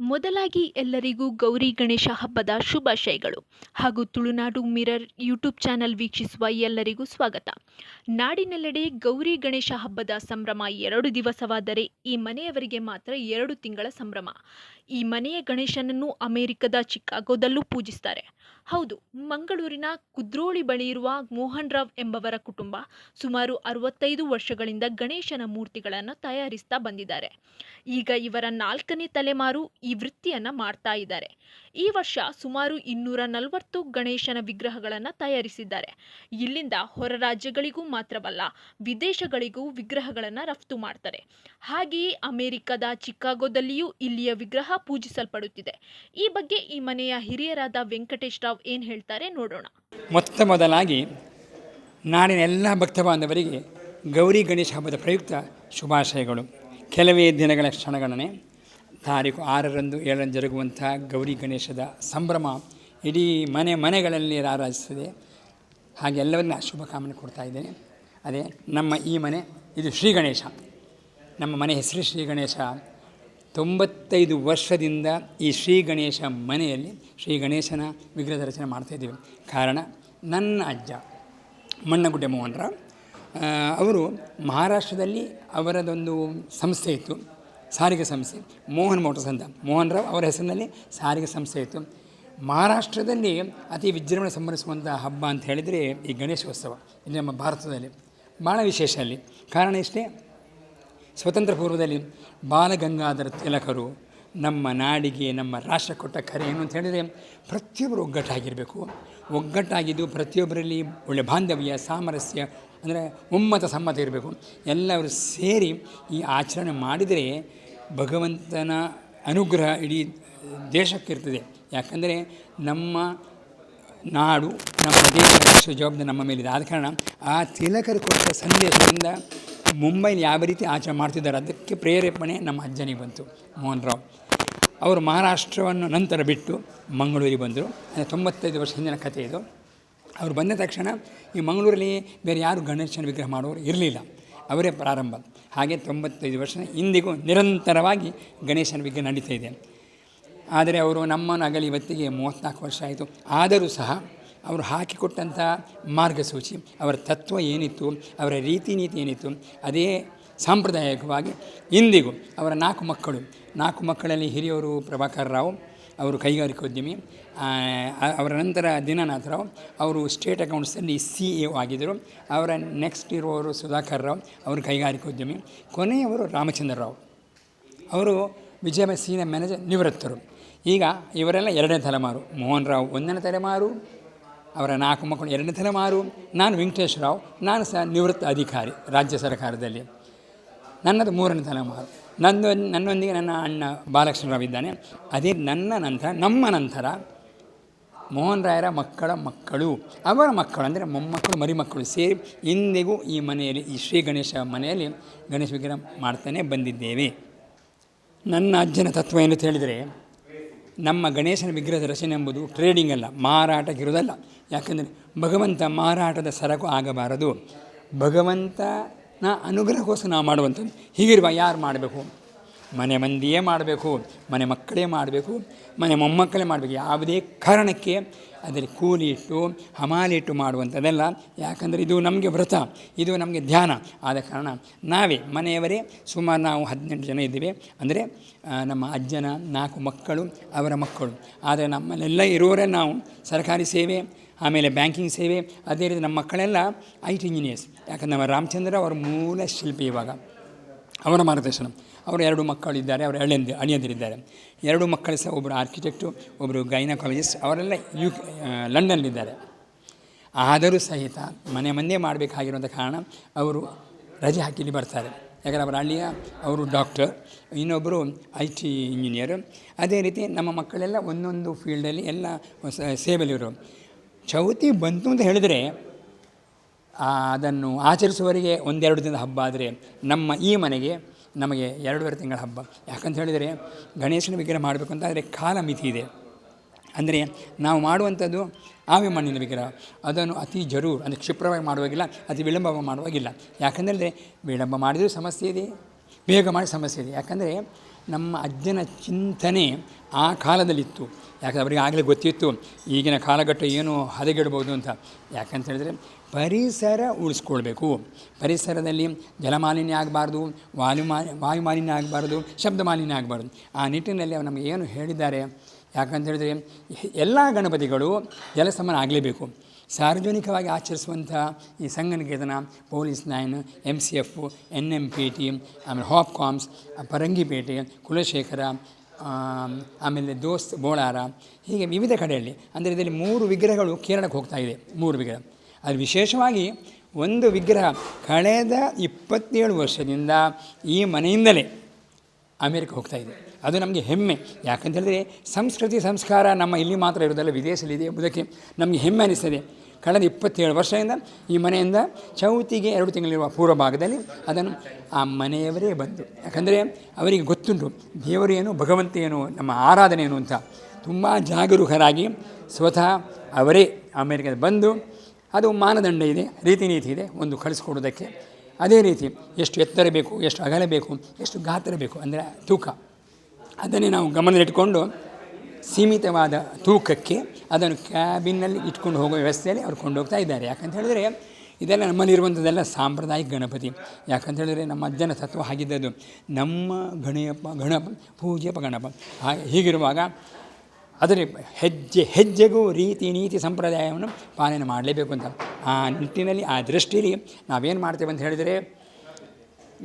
ಮೊದಲಾಗಿ ಎಲ್ಲರಿಗೂ ಗೌರಿ ಗಣೇಶ ಹಬ್ಬದ ಶುಭಾಶಯಗಳು. ಹಾಗೂ ತುಳುನಾಡು ಮಿರರ್ ಯೂಟ್ಯೂಬ್ ಚಾನೆಲ್ ವೀಕ್ಷಿಸುವ ಎಲ್ಲರಿಗೂ ಸ್ವಾಗತ. ನಾಡಿನೆಲ್ಲೆಡೆ ಗೌರಿ ಗಣೇಶ ಹಬ್ಬದ ಸಂಭ್ರಮ ಎರಡು ದಿವಸವಾದರೆ ಈ ಮನೆಯವರಿಗೆ ಮಾತ್ರ ಎರಡು ತಿಂಗಳ ಸಂಭ್ರಮ. ಈ ಮನೆಯ ಗಣೇಶನನ್ನು ಅಮೆರಿಕದ ಚಿಕಾಗೋದಲ್ಲೂ ಪೂಜಿಸ್ತಾರೆ. ಹೌದು, ಮಂಗಳೂರಿನ ಕುದ್ರೋಳಿ ಬಳಿ ಇರುವ ಮೋಹನ್ ರಾವ್ ಎಂಬವರ ಕುಟುಂಬ ಸುಮಾರು ಅರವತ್ತೈದು ವರ್ಷಗಳಿಂದ ಗಣೇಶನ ಮೂರ್ತಿಗಳನ್ನು ತಯಾರಿಸ್ತಾ ಬಂದಿದ್ದಾರೆ. ಈಗ ಇವರ ನಾಲ್ಕನೇ ತಲೆಮಾರು ಈ ವೃತ್ತಿಯನ್ನು ಮಾಡ್ತಾ ಇದ್ದಾರೆ. ಈ ವರ್ಷ ಸುಮಾರು ಇನ್ನೂರ ನಲವತ್ತು ಗಣೇಶನ ವಿಗ್ರಹಗಳನ್ನು ತಯಾರಿಸಿದ್ದಾರೆ. ಇಲ್ಲಿಂದ ಹೊರ ರಾಜ್ಯಗಳಿಗೂ ಮಾತ್ರವಲ್ಲ, ವಿದೇಶಗಳಿಗೂ ವಿಗ್ರಹಗಳನ್ನು ರಫ್ತು ಮಾಡ್ತಾರೆ. ಹಾಗೆಯೇ ಅಮೆರಿಕದ ಚಿಕಾಗೋದಲ್ಲಿಯೂ ಇಲ್ಲಿಯ ವಿಗ್ರಹ ಪೂಜಿಸಲ್ಪಡುತ್ತಿದೆ. ಈ ಬಗ್ಗೆ ಈ ಮನೆಯ ಹಿರಿಯರಾದ ವೆಂಕಟೇಶ್ ರಾವ್ ಏನು ಹೇಳ್ತಾರೆ ನೋಡೋಣ. ಮೊತ್ತ ಮೊದಲಾಗಿ ನಾಡಿನ ಎಲ್ಲ ಭಕ್ತ ಬಾಂಧವರಿಗೆ ಗೌರಿ ಗಣೇಶ ಹಬ್ಬದ ಪ್ರಯುಕ್ತ ಶುಭಾಶಯಗಳು. ಕೆಲವೇ ದಿನಗಳ ಕ್ಷಣಗಣನೆ. ತಾರೀಕು ಆರರಂದು ಏಳರಂದು ಜರುಗುವಂಥ ಗೌರಿ ಗಣೇಶದ ಸಂಭ್ರಮ ಇಡೀ ಮನೆ ಮನೆಗಳಲ್ಲಿ ರಾರಾಜಿಸ್ತದೆ ಹಾಗೆ ಎಲ್ಲವನ್ನ ಶುಭಕಾಮನೆ ಕೊಡ್ತಾ ಇದ್ದೇನೆ. ಅದೇ ನಮ್ಮ ಈ ಮನೆ, ಇದು ಶ್ರೀ ಗಣೇಶ. ನಮ್ಮ ಮನೆ ಹೆಸರು ಶ್ರೀ ಗಣೇಶ. ತೊಂಬತ್ತೈದು ವರ್ಷದಿಂದ ಈ ಶ್ರೀ ಗಣೇಶ ಮನೆಯಲ್ಲಿ ಶ್ರೀ ಗಣೇಶನ ವಿಗ್ರಹದ ರಚನೆ ಮಾಡ್ತಾಯಿದ್ದೀವಿ ಕಾರಣ ನನ್ನ ಅಜ್ಜ, ಮಣ್ಣಗುಡ್ಡೆ ಮೋಹನ್ರ ಅವರು ಮಹಾರಾಷ್ಟ್ರದಲ್ಲಿ ಅವರದೊಂದು ಸಂಸ್ಥೆ ಇತ್ತು. ಸಾರಿಗೆ ಸಂಸ್ಥೆ ಮೋಹನ್ ಮೋಟರ್ಸ್ ಅಂತ. ಮೋಹನ್ ರಾವ್ ಅವರ ಹೆಸರಿನಲ್ಲಿ ಸಾರಿಗೆ ಸಂಸ್ಥೆ ಇತ್ತು. ಮಹಾರಾಷ್ಟ್ರದಲ್ಲಿ ಅತಿ ವಿಜೃಂಭಣೆ ಸಂಬಂಧಿಸುವಂಥ ಹಬ್ಬ ಅಂತ ಹೇಳಿದರೆ ಈ ಗಣೇಶೋತ್ಸವ, ಇದು ನಮ್ಮ ಭಾರತದಲ್ಲಿ. ಭಾಳ ವಿಶೇಷ ಅಲ್ಲಿ. ಕಾರಣ ಇಷ್ಟೇ, ಸ್ವತಂತ್ರ ಪೂರ್ವದಲ್ಲಿ ಬಾಲಗಂಗಾಧರ ತಿಲಕರು ನಮ್ಮ ನಾಡಿಗೆ, ನಮ್ಮ ರಾಷ್ಟ್ರ ಕೊಟ್ಟ ಕರೆ ಏನು ಅಂತ ಹೇಳಿದರೆ ಪ್ರತಿಯೊಬ್ಬರು ಒಗ್ಗಟ್ಟಾಗಿರಬೇಕು. ಒಗ್ಗಟ್ಟಾಗಿದ್ದು ಪ್ರತಿಯೊಬ್ಬರಲ್ಲಿ ಒಳ್ಳೆಯ ಬಾಂಧವ್ಯ, ಸಾಮರಸ್ಯ ಅಂದರೆ ಒಮ್ಮತ ಸಮ್ಮತ ಇರಬೇಕು. ಎಲ್ಲರೂ ಸೇರಿ ಈ ಆಚರಣೆ ಮಾಡಿದರೆ ಭಗವಂತನ ಅನುಗ್ರಹ ಇಡೀ ದೇಶಕ್ಕಿರ್ತದೆ. ಯಾಕಂದರೆ ನಮ್ಮ ನಾಡು, ನಮ್ಮ ದೇಶ ರಕ್ಷಿಸುವ ಜವಾಬ್ದಾರಿ ನಮ್ಮ ಮೇಲಿದೆ. ಆದ ಕಾರಣ ಆ ತಿಲಕರು ಕೊಟ್ಟ ಸಂದೇಶದಿಂದ ಮುಂಬೈಲಿ ಯಾವ ರೀತಿ ಆಚರಣೆ ಮಾಡ್ತಿದ್ದಾರೆ, ಅದಕ್ಕೆ ಪ್ರೇರೇಪಣೆ ನಮ್ಮ ಅಜ್ಜನಿಗೆ ಬಂತು, ಮೋಹನ್ ರಾವ್. ಅವರು ಮಹಾರಾಷ್ಟ್ರವನ್ನು ನಂತರ ಬಿಟ್ಟು ಮಂಗಳೂರಿಗೆ ಬಂದರು. ತೊಂಬತ್ತೈದು ವರ್ಷ ಹಿಂದಿನ ಕಥೆ ಇದು. ಅವರು ಬಂದ ತಕ್ಷಣ ಈ ಮಂಗಳೂರಲ್ಲಿ ಬೇರೆ ಯಾರು ಗಣೇಶನ ವಿಗ್ರಹ ಮಾಡೋರು ಇರಲಿಲ್ಲ. ಅವರೇ ಪ್ರಾರಂಭ. ಹಾಗೆ ತೊಂಬತ್ತೈದು ವರ್ಷ ಇಂದಿಗೂ ನಿರಂತರವಾಗಿ ಗಣೇಶನ ವಿಗ್ರಹ ನಡೀತಾ ಇದೆ. ಆದರೆ ಅವರು ನಮ್ಮನ್ನು ಅಗಲಿ ಇವತ್ತಿಗೆ ಮೂವತ್ತ್ನಾಲ್ಕು ವರ್ಷ ಆಯಿತು. ಆದರೂ ಸಹ ಅವರು ಹಾಕಿಕೊಟ್ಟಂಥ ಮಾರ್ಗಸೂಚಿ, ಅವರ ತತ್ವ ಏನಿತ್ತು, ಅವರ ರೀತಿ ನೀತಿ ಏನಿತ್ತು, ಅದೇ ಸಾಂಪ್ರದಾಯಿಕವಾಗಿ ಇಂದಿಗೂ ಅವರ ನಾಲ್ಕು ಮಕ್ಕಳು, ನಾಲ್ಕು ಮಕ್ಕಳಲ್ಲಿ ಹಿರಿಯವರು ಪ್ರಭಾಕರ್ ರಾವ್ ಅವರು ಕೈಗಾರಿಕೋದ್ಯಮಿ. ಅವರ ನಂತರ ದಿನನಾಥ್ ರಾವ್, ಅವರು ಸ್ಟೇಟ್ ಅಕೌಂಟ್ಸಲ್ಲಿ ಸಿ ಎ ಆಗಿದ್ದರು. ಅವರ ನೆಕ್ಸ್ಟ್ ಇರುವವರು ಸುಧಾಕರ್ ರಾವ್, ಅವರು ಕೈಗಾರಿಕೋದ್ಯಮಿ. ಕೊನೆಯವರು ರಾಮಚಂದ್ರ ರಾವ್. ಅವರು ವಿಜಯ ಸೀನಿಯರ್ ಮ್ಯಾನೇಜರ್ ನಿವೃತ್ತರು. ಈಗ ಇವರೆಲ್ಲ ಎರಡನೇ ತಲೆಮಾರು. ಮೋಹನ್ ರಾವ್ ಒಂದನೇ ತಲೆಮಾರು, ಅವರ ನಾಲ್ಕು ಮಕ್ಕಳು ಎರಡನೇ ತಲೆಮಾರು, ನಾನು ವೆಂಕಟೇಶ್ ರಾವ್, ನಾನು ಸಹ ನಿವೃತ್ತ ಅಧಿಕಾರಿ ರಾಜ್ಯ ಸರ್ಕಾರದಲ್ಲಿ. ನನ್ನದು ಮೂರನೇ ತಲೆಮಾರು. ನಂದು ನನ್ನೊಂದಿಗೆ ನನ್ನ ಅಣ್ಣ ಬಾಲಕೃಷ್ಣರಾವ್ ಇದ್ದಾನೆ. ಅದೇ ನನ್ನ ನಂತರ, ನಮ್ಮ ನಂತರ ಮೋಹನ್ ರಾಯರ ಮಕ್ಕಳ ಮಕ್ಕಳು. ಅವರ ಮಕ್ಕಳು ಅಂದರೆ ಮೊಮ್ಮಕ್ಕಳು, ಮರಿಮಕ್ಕಳು ಸೇರಿ ಇಂದಿಗೂ ಈ ಮನೆಯಲ್ಲಿ, ಈ ಶ್ರೀ ಗಣೇಶ ಮನೆಯಲ್ಲಿ ಗಣೇಶ ವಿಗ್ರಹ ಮಾಡ್ತಾನೆ ಬಂದಿದ್ದೇವೆ. ನನ್ನ ಅಜ್ಜನ ತತ್ವ ಏನು ಹೇಳಿದರೆ, ನಮ್ಮ ಗಣೇಶನ ವಿಗ್ರಹದ ರಚನೆ ಎಂಬುದು ಟ್ರೇಡಿಂಗ್ ಅಲ್ಲ ಮಾರಾಟಕ್ಕಿರೋದಲ್ಲ ಯಾಕಂದರೆ ಭಗವಂತ ಮಾರಾಟದ ಸರಕು ಆಗಬಾರದು. ಭಗವಂತನ ಅನುಗ್ರಹಕ್ಕೋಸ್ಕರ ನಾವು ಮಾಡುವಂಥದ್ದು. ಹೀಗಿರುವ ಯಾರು ಮಾಡಬೇಕು? ಮನೆ ಮಂದಿಯೇ ಮಾಡಬೇಕು, ಮನೆ ಮಕ್ಕಳೇ ಮಾಡಬೇಕು, ಮನೆ ಮೊಮ್ಮಕ್ಕಳೇ ಮಾಡಬೇಕು. ಯಾವುದೇ ಕಾರಣಕ್ಕೆ ಅದರಲ್ಲಿ ಕೂಲಿ ಇಟ್ಟು ಹಮಾಲಿ ಇಟ್ಟು ಮಾಡುವಂಥದ್ದಲ್ಲ. ಯಾಕಂದರೆ ಇದು ನಮಗೆ ವ್ರತ, ಇದು ನಮಗೆ ಧ್ಯಾನ. ಆದ ಕಾರಣ ನಾವೇ, ಮನೆಯವರೇ ಸುಮಾರು ನಾವು ಹದಿನೆಂಟು ಜನ ಇದ್ದೇವೆ. ಅಂದರೆ ನಮ್ಮ ಅಜ್ಜನ ನಾಲ್ಕು ಮಕ್ಕಳು, ಅವರ ಮಕ್ಕಳು. ಆದರೆ ನಮ್ಮಲ್ಲೆಲ್ಲ ಇರೋರೇ ನಾವು. ಸರ್ಕಾರಿ ಸೇವೆ ಆಮೇಲೆ ಬ್ಯಾಂಕಿಂಗ್ ಸೇವೆ, ಅದೇ ರೀತಿ ನಮ್ಮ ಮಕ್ಕಳೆಲ್ಲ ಐ ಟಿ ಇಂಜಿನಿಯರ್ಸ್ ಯಾಕಂದ್ರೆ ನಮ್ಮ ರಾಮಚಂದ್ರ ಅವರ ಮೂಲ ಶಿಲ್ಪಿ ಇವಾಗ. ಅವರ ಮಾರ್ಗದರ್ಶನ. ಅವರು ಎರಡು ಮಕ್ಕಳಿದ್ದಾರೆ ಅವರ ಅಳಿಯಂದಿ ಅಳಿಯಂದಿರಿದ್ದಾರೆ ಎರಡು ಮಕ್ಕಳು ಸಹ ಒಬ್ಬರು ಆರ್ಕಿಟೆಕ್ಟು ಒಬ್ಬರು ಗೈನಕಾಲಜಿಸ್ಟ್ ಅವರೆಲ್ಲ ಯು ಲಂಡನ್ನಲ್ಲಿದ್ದಾರೆ ಆದರೂ ಸಹಿತ ಮನೆ ಮಂದೇ ಮಾಡಬೇಕಾಗಿರುವಂಥ ಕಾರಣ ಅವರು ರಜೆ ಹಾಕಿ ಇಲ್ಲಿ ಬರ್ತಾರೆ. ಯಾಕಂದರೆ ಅವರ ಅಳಿಯ ಅವರು ಡಾಕ್ಟರ್ ಇನ್ನೊಬ್ಬರು ಐ ಟಿ ಇಂಜಿನಿಯರ್ ಅದೇ ರೀತಿ ನಮ್ಮ ಮಕ್ಕಳೆಲ್ಲ ಒಂದೊಂದು ಫೀಲ್ಡಲ್ಲಿ ಎಲ್ಲ ಸ- ಸೇವೆಯಲ್ಲಿರೋರು ಚೌತಿ ಬಂತು ಅಂತ ಹೇಳಿದರೆ ಅದನ್ನು ಆಚರಿಸುವವರಿಗೆ ಒಂದೆರಡು ದಿನದ ಹಬ್ಬ ಆದರೆ ನಮ್ಮ ಈ ಮನೆಗೆ ನಮಗೆ ಎರಡೂವರೆ ತಿಂಗಳ ಹಬ್ಬ. ಯಾಕಂತ ಹೇಳಿದರೆ, ಗಣೇಶನ ವಿಗ್ರಹ ಮಾಡಬೇಕು ಅಂತ ಆದರೆ ಕಾಲ ಮಿತಿ ಇದೆ. ಅಂದರೆ ನಾವು ಮಾಡುವಂಥದ್ದು ಆವಿ ಮಣ್ಣಿನ ವಿಗ್ರಹ. ಅದನ್ನು ಅತಿ ಜರೂರು, ಅಂದರೆ ಕ್ಷಿಪ್ರವಾಗಿ ಮಾಡುವಾಗಿಲ್ಲ, ಅತಿ ವಿಳಂಬ ಮಾಡುವಾಗಿಲ್ಲ. ಯಾಕಂದರೆ ವಿಳಂಬ ಮಾಡಿದರೂ ಸಮಸ್ಯೆ ಇದೆ, ಬೇಗ ಮಾಡಿ ಸಮಸ್ಯೆ ಇದೆ. ಯಾಕಂದರೆ ನಮ್ಮ ಅಜ್ಜನ ಚಿಂತನೆ ಆ ಕಾಲದಲ್ಲಿತ್ತು. ಯಾಕಂದರೆ ಅವರಿಗೆ ಆಗಲೇ ಗೊತ್ತಿತ್ತು, ಈಗಿನ ಕಾಲಘಟ್ಟ ಏನು ಹದಗೆಡ್ಬೋದು ಅಂತ. ಯಾಕಂತ ಹೇಳಿದರೆ ಪರಿಸರ ಉಳಿಸ್ಕೊಳ್ಬೇಕು. ಪರಿಸರದಲ್ಲಿ ಜಲಮಾಲಿನ್ಯ ಆಗಬಾರ್ದು, ವಾಯು ಮಾಲಿನ್ಯ ಆಗಬಾರ್ದು, ಶಬ್ದ ಮಾಲಿನ್ಯ ಆಗಬಾರ್ದು. ಆ ನಿಟ್ಟಿನಲ್ಲಿ ಅವರು ನಮಗೆ ಏನು ಹೇಳಿದ್ದಾರೆ? ಯಾಕಂತ ಹೇಳಿದರೆ ಎಲ್ಲ ಗಣಪತಿಗಳು ಜಲಸಮನ ಆಗಲೇಬೇಕು. ಸಾರ್ವಜನಿಕವಾಗಿ ಆಚರಿಸುವಂತಹ ಈ Sanghaniketan police nine M C F N M P T ಆಮೇಲೆ ಹಾಪ್ಕಾಮ್ಸ್ ಪರಂಗಿಪೇಟೆ, ಕುಲಶೇಖರ ಆಮೇಲೆ ದೋಸ್ತ್ ಬೋಳಾರ, ಹೀಗೆ ವಿವಿಧ ಕಡೆಯಲ್ಲಿ. ಅಂದರೆ ಇದರಲ್ಲಿ ಮೂರು ವಿಗ್ರಹಗಳು ಕೇರಳಕ್ಕೆ ಹೋಗ್ತಾ ಇದೆ, ಮೂರು ವಿಗ್ರಹ. ಅದು ವಿಶೇಷವಾಗಿ ಒಂದು ವಿಗ್ರಹ ಕಳೆದ ಇಪ್ಪತ್ತೇಳು ವರ್ಷದಿಂದ ಈ ಮನೆಯಿಂದಲೇ ಅಮೇರಿಕ ಹೋಗ್ತಾ ಇದೆ. ಅದು ನಮಗೆ ಹೆಮ್ಮೆ. ಯಾಕಂತ ಹೇಳಿದ್ರೆ ಸಂಸ್ಕೃತಿ ಸಂಸ್ಕಾರ ನಮ್ಮ ಇಲ್ಲಿ ಮಾತ್ರ ಇರೋದಲ್ಲ ವಿದೇಶದಲ್ಲಿದೆ ಎಂಬುದಕ್ಕೆ ನಮಗೆ ಹೆಮ್ಮೆ ಅನಿಸ್ತದೆ. ಕಳೆದ ಇಪ್ಪತ್ತೇಳು ವರ್ಷದಿಂದ ಈ ಮನೆಯಿಂದ ಚೌತಿಗೆ ಎರಡು ತಿಂಗಳಿರುವ ಪೂರ್ವ ಭಾಗದಲ್ಲಿ ಅದನ್ನು ಆ ಮನೆಯವರೇ ಬಂದು ಯಾಕಂದರೆ ಅವರಿಗೆ ಗೊತ್ತುಂಟು ದೇವರೇನು ಭಗವಂತ ಏನು, ನಮ್ಮ ಆರಾಧನೆ ಏನು ಅಂತ. ತುಂಬ ಜಾಗರೂಕರಾಗಿ ಸ್ವತಃ ಅವರೇ ಅಮೇರಿಕದ ಬಂದು ಅದು ಮಾನದಂಡ ಇದೆ ರೀತಿ ನೀತಿ ಇದೆ, ಒಂದು ಕಳಿಸ್ಕೊಡೋದಕ್ಕೆ ಅದೇ ರೀತಿ ಎಷ್ಟು ಎತ್ತರ ಬೇಕು ಎಷ್ಟು ಅಗಲ ಬೇಕು ಎಷ್ಟು ಗಾತ್ರ ಬೇಕು ಅಂದರೆ ತೂಕ. ಅದನ್ನೇ ನಾವು ಗಮನದಲ್ಲಿಟ್ಟುಕೊಂಡು ಸೀಮಿತವಾದ ತೂಕಕ್ಕೆ ಅದನ್ನು ಕ್ಯಾಬಿನ್ನಲ್ಲಿ ಇಟ್ಕೊಂಡು ಹೋಗೋ ವ್ಯವಸ್ಥೆಯಲ್ಲಿ ಅವ್ರು ಕೊಂಡೋಗ್ತಾ ಇದ್ದಾರೆ. ಯಾಕಂತ ಹೇಳಿದ್ರೆ ಇದೆಲ್ಲ ನಮ್ಮಲ್ಲಿರುವಂಥದ್ದೆಲ್ಲ ಸಾಂಪ್ರದಾಯಿಕ ಗಣಪತಿ. ಯಾಕಂತ ಹೇಳಿದ್ರೆ ನಮ್ಮ ಅಜ್ಜನ ತತ್ವ ಆಗಿದ್ದದ್ದು ನಮ್ಮ ಗಣಯಪ್ಪ, ಗಣಪ, ಪೂಜ್ಯಪ್ಪ ಗಣಪ. ಹಾಗೆ ಹೀಗಿರುವಾಗ ಅದರ ಹೆಜ್ಜೆ, ಹೆಜ್ಜೆಗೂ ರೀತಿ ನೀತಿ ಸಂಪ್ರದಾಯವನ್ನು ಪಾಲನೆ ಮಾಡಲೇಬೇಕು ಅಂತ. ಆ ನಿಟ್ಟಿನಲ್ಲಿ, ಆ ದೃಷ್ಟಿಯಲ್ಲಿ ನಾವೇನು ಮಾಡ್ತೇವೆ ಅಂತ ಹೇಳಿದರೆ,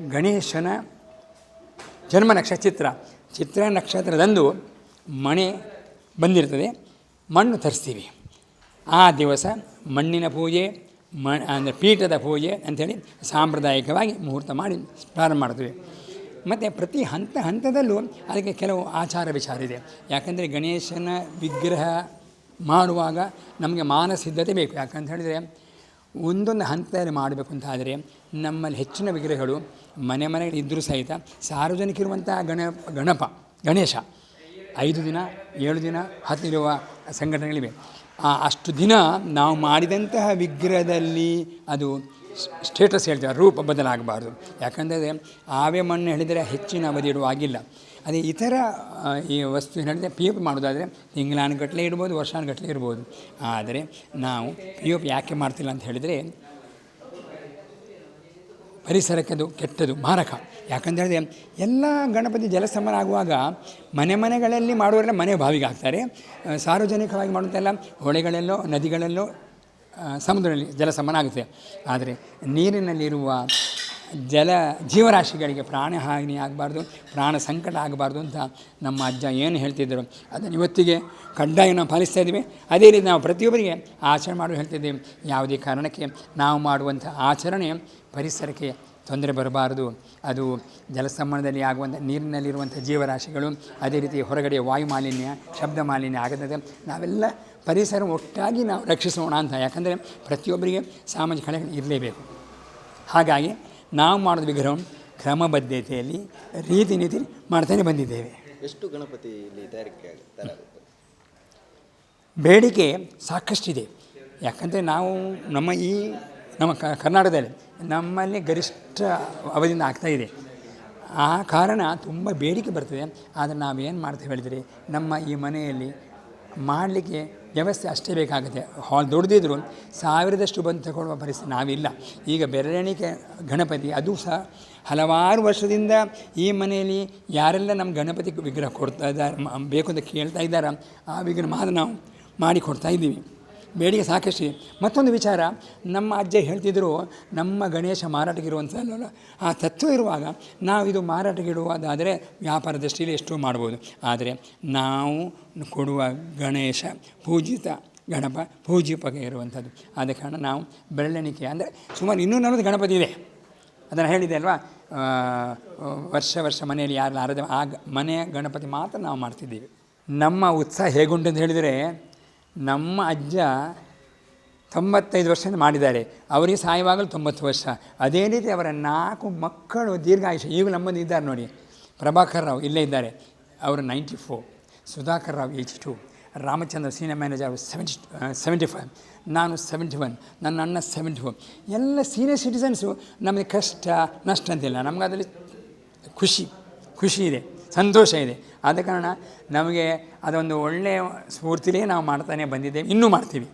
ಗಣೇಶನ ಜನ್ಮ ನಕ್ಷತ್ರ, ಚಿತ್ರ ನಕ್ಷತ್ರದಂದು ಮಣೆ ಬಂದಿರ್ತದೆ, ಮಣ್ಣು ತರಿಸ್ತೀವಿ. ಆ ದಿವಸ ಮಣ್ಣಿನ ಪೂಜೆ, ಮ, ಅಂದರೆ ಪೀಠದ ಪೂಜೆ ಅಂಥೇಳಿ ಸಾಂಪ್ರದಾಯಿಕವಾಗಿ ಮುಹೂರ್ತ ಮಾಡಿ ಪ್ರಾರಂಭ ಮಾಡ್ತೀವಿ. ಮತ್ತು ಪ್ರತಿ ಹಂತ ಹಂತದಲ್ಲೂ ಅದಕ್ಕೆ ಕೆಲವು ಆಚಾರ ವಿಚಾರ ಇದೆ. ಯಾಕಂದರೆ ಗಣೇಶನ ವಿಗ್ರಹ ಮಾಡುವಾಗ ನಮಗೆ ಮಾನಸಿದ್ಧತೆ ಬೇಕು. ಯಾಕಂತ ಹೇಳಿದರೆ ಒಂದೊಂದು ಹಂತದಲ್ಲಿ ಮಾಡಬೇಕು ಅಂತ ಆದರೆ ನಮ್ಮಲ್ಲಿ ಹೆಚ್ಚಿನ ವಿಗ್ರಹಗಳು ಮನೆ ಮನೆಗಳು ಇದ್ದರೂ ಸಹಿತ ಸಾರ್ವಜನಿಕರಿರುವಂಥ ಗಣ ಗಣಪ, ಗಣೇಶ ಐದು ದಿನ, ಏಳು ದಿನ ಹತ್ತು ಇರುವ ಸಂಘಟನೆಗಳಿವೆ. ಆ ಅಷ್ಟು ದಿನ ನಾವು ಮಾಡಿದಂತಹ ವಿಗ್ರಹದಲ್ಲಿ ಅದು ಸ್ಟೇಟಸ್ ಹೇಳ್ತೇವೆ ರೂಪ ಬದಲಾಗಬಾರ್ದು. ಯಾಕಂದರೆ ಆವೆ ಮಣ್ಣು ಹೇಳಿದರೆ ಹೆಚ್ಚಿನ ಅವಧಿ ಇಡುವ ಆಗಿಲ್ಲ ಅದೇ ಇತರ ಈ ವಸ್ತು ಹೇಳಿದರೆ ಪಿ ಎಫ್ ಮಾಡೋದಾದರೆ ತಿಂಗಳಾನುಗಟ್ಟಲೆ ಇರ್ಬೋದು ವರ್ಷಾನುಗಟ್ಟಲೆ ಇರ್ಬೋದು ಆದರೆ ನಾವು ಪಿ ಎಫ್ ಯಾಕೆ ಮಾಡ್ತಿಲ್ಲ ಅಂತ ಹೇಳಿದರೆ ಪರಿಸರಕ್ಕೆ ಅದು ಕೆಟ್ಟದು, ಮಾರಕ. ಯಾಕಂತ ಹೇಳಿದ್ರೆ ಎಲ್ಲ ಗಣಪತಿ ಜಲಸಮರ ಆಗುವಾಗ ಮನೆ ಮನೆಗಳಲ್ಲಿ ಮಾಡುವವರೆಲ್ಲ ಮನೆ ಬಾವಿಗೆ ಹಾಕ್ತಾರೆ ಸಾರ್ವಜನಿಕವಾಗಿ ಮಾಡುವಂತೆಲ್ಲ ಹೊಳೆಗಳಲ್ಲೋ, ನದಿಗಳಲ್ಲೋ ಸಮುದ್ರದಲ್ಲಿ ಜಲ ಸಮನಾಗುತ್ತೆ. ಆದರೆ ನೀರಿನಲ್ಲಿರುವ ಜಲ ಜೀವರಾಶಿಗಳಿಗೆ ಪ್ರಾಣ ಹಾನಿ ಆಗಬಾರ್ದು, ಪ್ರಾಣ ಸಂಕಟ ಆಗಬಾರ್ದು ಅಂತ ನಮ್ಮ ಅಜ್ಜ ಏನು ಹೇಳ್ತಿದ್ದರು ಅದನ್ನು ಇವತ್ತಿಗೆ ಕಡ್ಡಾಯ ನಾವು ಪಾಲಿಸ್ತಾ ಇದ್ದೀವಿ. ಅದೇ ರೀತಿ ನಾವು ಪ್ರತಿಯೊಬ್ಬರಿಗೆ ಆಚರಣೆ ಮಾಡಲು ಹೇಳ್ತಿದ್ದೀವಿ. ಯಾವುದೇ ಕಾರಣಕ್ಕೆ ನಾವು ಮಾಡುವಂಥ ಆಚರಣೆ ಪರಿಸರಕ್ಕೆ ತೊಂದರೆ ಬರಬಾರದು. ಅದು ಜಲಸಂಬಂಧದಲ್ಲಿ ಆಗುವಂಥ ನೀರಿನಲ್ಲಿರುವಂಥ ಜೀವರಾಶಿಗಳು ಅದೇ ರೀತಿ ಹೊರಗಡೆ ವಾಯು ಮಾಲಿನ್ಯ ಶಬ್ದ ಮಾಲಿನ್ಯ ಆಗದಂತೆ ನಾವೆಲ್ಲ ಪರಿಸರ ಒಟ್ಟಾಗಿ ನಾವು ರಕ್ಷಿಸೋಣ ಅಂತ. ಯಾಕಂದರೆ ಪ್ರತಿಯೊಬ್ಬರಿಗೆ ಸಾಮಾಜಿಕ ಕಳೆಗಳು ಇರಲೇಬೇಕು. ಹಾಗಾಗಿ ನಾವು ಮಾಡೋದು ವಿಗ್ರಹ ಕ್ರಮಬದ್ಧತೆಯಲ್ಲಿ ರೀತಿ ನೀತಿ ಮಾಡ್ತಾನೆ ಬಂದಿದ್ದೇವೆ. ಎಷ್ಟು ಗಣಪತಿ ತಯಾರಿಕೆ ಬೇಡಿಕೆ ಸಾಕಷ್ಟಿದೆ. ಯಾಕಂದರೆ ನಾವು ನಮ್ಮ ಈ ನಮ್ಮ ಕ ಕರ್ನಾಟಕದಲ್ಲಿ ನಮ್ಮಲ್ಲಿ ಗರಿಷ್ಠ ಅವಧಿಯಿಂದ ಆಗ್ತಾಯಿದೆ ಆ ಕಾರಣ ತುಂಬ ಬೇಡಿಕೆ ಬರ್ತದೆ. ಆದರೆ ನಾವೇನು ಮಾಡ್ತೇವೆ ಹೇಳಿದರೆ, ನಮ್ಮ ಈ ಮನೆಯಲ್ಲಿ ಮಾಡಲಿಕ್ಕೆ ವ್ಯವಸ್ಥೆ ಅಷ್ಟೇ ಬೇಕಾಗುತ್ತೆ. ಹಾಲ್ ದೊಡ್ಡದಿದ್ರು ಸಾವಿರದಷ್ಟು ಬಂದು ತಗೊಳ್ಳುವ ಪರಿಸ್ಥಿತಿ ನಾವಿಲ್ಲ. ಈಗ ಬೆರಳೆಣಿಕೆ ಗಣಪತಿ, ಅದು ಸಹ ಹಲವಾರು ವರ್ಷದಿಂದ ಈ ಮನೆಯಲ್ಲಿ ಯಾರೆಲ್ಲ ನಮ್ಮ ಗಣಪತಿ ವಿಗ್ರಹ ಕೊಡ್ತಾ ಇದ್ದಾರೆ ಬೇಕು ಅಂತ ಕೇಳ್ತಾ ಇದ್ದಾರೆ, ಆ ವಿಗ್ರಹ ಮಾತ್ರ ನಾವು ಮಾಡಿ ಕೊಡ್ತಾ ಇದ್ದೀವಿ. ಬೇಡಿಕೆ ಸಾಕಷ್ಟಿದೆ ಮತ್ತೊಂದು ವಿಚಾರ, ನಮ್ಮ ಅಜ್ಜ ಹೇಳ್ತಿದ್ರು, ನಮ್ಮ ಗಣೇಶ ಮಾರಾಟಗಿರುವಂಥ ಆ ತತ್ವ ಇರುವಾಗ ನಾವು ಇದು ಮಾರಾಟಕ್ಕೆ ಇಡುವುದಾದರೆ ವ್ಯಾಪಾರ ದೃಷ್ಟಿಯಲ್ಲಿ ಎಷ್ಟೋ ಮಾಡ್ಬೋದು. ಆದರೆ ನಾವು ಕೊಡುವ ಗಣೇಶ ಪೂಜಿತ ಗಣಪ ಪೂಜಿಪಗೆ ಇರುವಂಥದ್ದು. ಆದ ಕಾರಣ ನಾವು ಬೆರಳೆಣಿಕೆ ಅಂದರೆ ಸುಮಾರು ಇನ್ನೂ ನಲವತ್ತು ಗಣಪತಿ ಇದೆ. ಅದನ್ನು ಹೇಳಿದೆ ಅಲ್ವಾ? ವರ್ಷ ವರ್ಷ ಮನೆಯಲ್ಲಿ ಯಾರು ಆರಾಧ ಆ ಮನೆಯ ಗಣಪತಿ ಮಾತ್ರ ನಾವು ಮಾಡ್ತಿದ್ದೀವಿ. ನಮ್ಮ ಉತ್ಸಾಹ ಹೇಗುಂಟು ಅಂತ ಹೇಳಿದರೆ ನಮ್ಮ ಅಜ್ಜ ತೊಂಬತ್ತೈದು ವರ್ಷದಿಂದ ಮಾಡಿದ್ದಾರೆ. ಅವರಿಗೆ ಸಾಯುವಾಗಲೂ ತೊಂಬತ್ತು ವರ್ಷ. ಅದೇ ರೀತಿ ಅವರ ನಾಲ್ಕು ಮಕ್ಕಳು ದೀರ್ಘಾಯುಷ್ಯ. ಈಗಲೂ ನಮ್ಮದು ಇದ್ದಾರೆ ನೋಡಿ. ಪ್ರಭಾಕರ್ ರಾವ್ ಇಲ್ಲೇ ಇದ್ದಾರೆ. ಅವರು ninety four. Sudhakar Rao eighty two. Ramachandra senior manager ಅವರು ಸೆವೆಂಟಿ ಸೆವೆಂಟಿ ಫೈವ್. ನಾನು ಸೆವೆಂಟಿ ಒನ್. ನನ್ನ ಅಣ್ಣ ಸೆವೆಂಟಿ ಫೋರ್ ಎಲ್ಲ ಸೀನಿಯರ್ ಸಿಟಿಸನ್ಸು ನಮಗೆ ಕಷ್ಟ, ನಷ್ಟ ಅಂತಿಲ್ಲ. ನಮ್ಗೆ ಅದರಲ್ಲಿ ಖುಷಿ ಖುಷಿ ಇದೆ. ಸಂತೋಷ ಇದೆ. ಆದ ಕಾರಣ ನಮಗೆ ಅದೊಂದು ಒಳ್ಳೆಯ ಸ್ಫೂರ್ತಿಲೇ ನಾವು ಮಾಡ್ತಾನೆ ಬಂದಿದ್ದೇವೆ. ಇನ್ನೂ ಮಾಡ್ತೀವಿ.